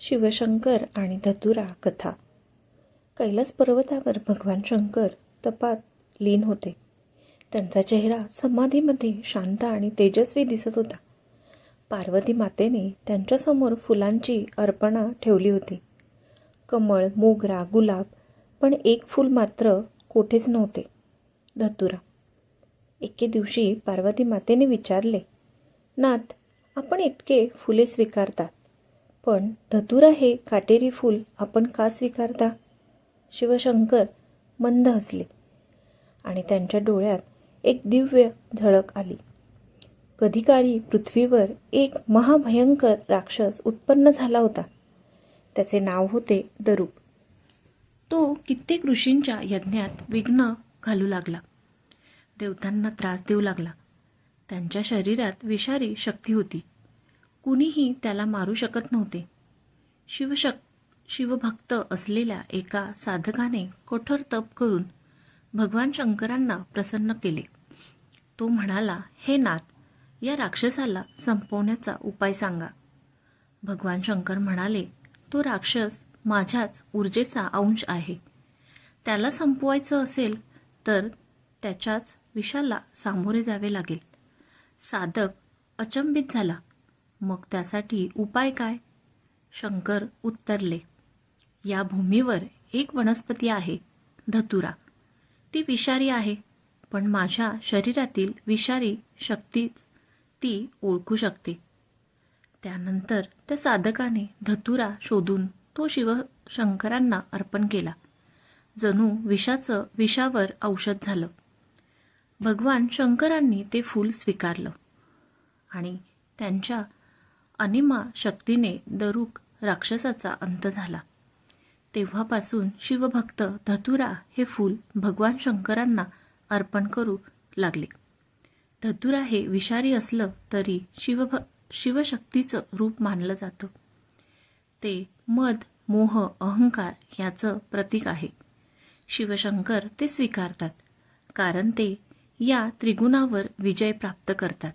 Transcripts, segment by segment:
शिवशंकर आणि धतुरा कथा. कैलास पर्वतावर भगवान शंकर तपात लीन होते. त्यांचा चेहरा समाधीमध्ये शांत आणि तेजस्वी दिसत होता. पार्वती मातेने त्यांच्यासमोर फुलांची अर्पणा ठेवली होती. कमळ मोगरा गुलाब पण एक फूल मात्र कोठेच नव्हते. धतुरा. एके दिवशी पार्वती मातेने विचारले नाथ आपण इतके फुले स्वीकारतात पण धतुरा हे काटेरी फूल आपण का स्वीकारता? शिवशंकर मंद हसले आणि त्यांच्या डोळ्यात एक दिव्य झळक आली. कधी काळी पृथ्वीवर एक महाभयंकर राक्षस उत्पन्न झाला होता. त्याचे नाव होते दरुक. तो कित्येक ऋषींच्या यज्ञात विघ्न घालू लागला. देवतांना त्रास देऊ लागला. त्यांच्या शरीरात विषारी शक्ती होती. कुणीही त्याला मारू शकत नव्हते. शिवशक शिवभक्त असलेल्या एका साधकाने कठोर तप करून भगवान शंकरांना प्रसन्न केले. तो म्हणाला हे नाथ या राक्षसाला संपवण्याचा उपाय सांगा. भगवान शंकर म्हणाले तो राक्षस माझ्याच ऊर्जेचा अंश आहे. त्याला संपवायचं असेल तर त्याच्याच विषाला सामोरे जावे लागेल. साधक अचंबित झाला. मग त्यासाठी उपाय काय? शंकर उत्तरले या भूमीवर एक वनस्पती आहे धतुरा. ती विषारी आहे पण माझ्या शरीरातील विषारी शक्तीच ती ओळखू शकते. त्यानंतर त्या साधकाने धतुरा शोधून तो शिवशंकरांना अर्पण केला. जणू विषाचं विषावर औषध झालं. भगवान शंकरांनी ते फूल स्वीकारलं आणि त्यांच्या अनिमा शक्तीने दरुक राक्षसाचा अंत झाला. तेव्हापासून शिवभक्त धतुरा हे फूल भगवान शंकरांना अर्पण करू लागले. धतुरा हे विषारी असलं तरी शिवभ शिवशक्तीचं रूप मानलं जातं. ते मद मोह अहंकार याचं प्रतीक आहे. शिवशंकर ते स्वीकारतात कारण ते या त्रिगुणावर विजय प्राप्त करतात.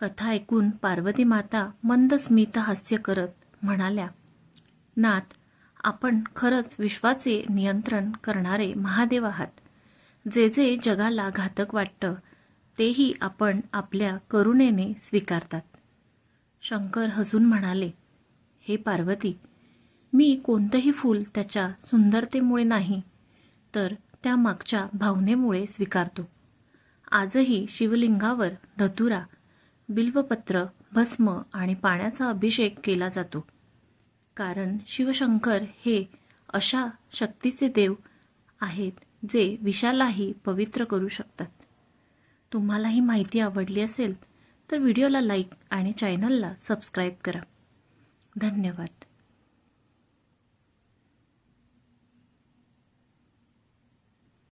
कथा ऐकून पार्वती माता मंद स्मित हास्य करत म्हणाल्या नाथ आपण खरंच विश्वाचे नियंत्रण करणारे महादेव आहात. जे जे जगाला घातक वाटतं तेही आपण आपल्या करुणेने स्वीकारतात. शंकर हसून म्हणाले हे पार्वती मी कोणतंही फूल त्याच्या सुंदरतेमुळे नाही तर त्या मागच्या भावनेमुळे स्वीकारतो. आजही शिवलिंगावर धतुरा बिल्वपत्र भस्म आणि पाण्याचा अभिषेक केला जातो. कारण शिवशंकर हे अशा शक्तीचे देव आहेत जे विषालाही पवित्र करू शकतात. तुम्हाला ही माहिती आवडली असेल तर व्हिडिओला लाईक आणि चॅनलला सबस्क्राईब करा. धन्यवाद.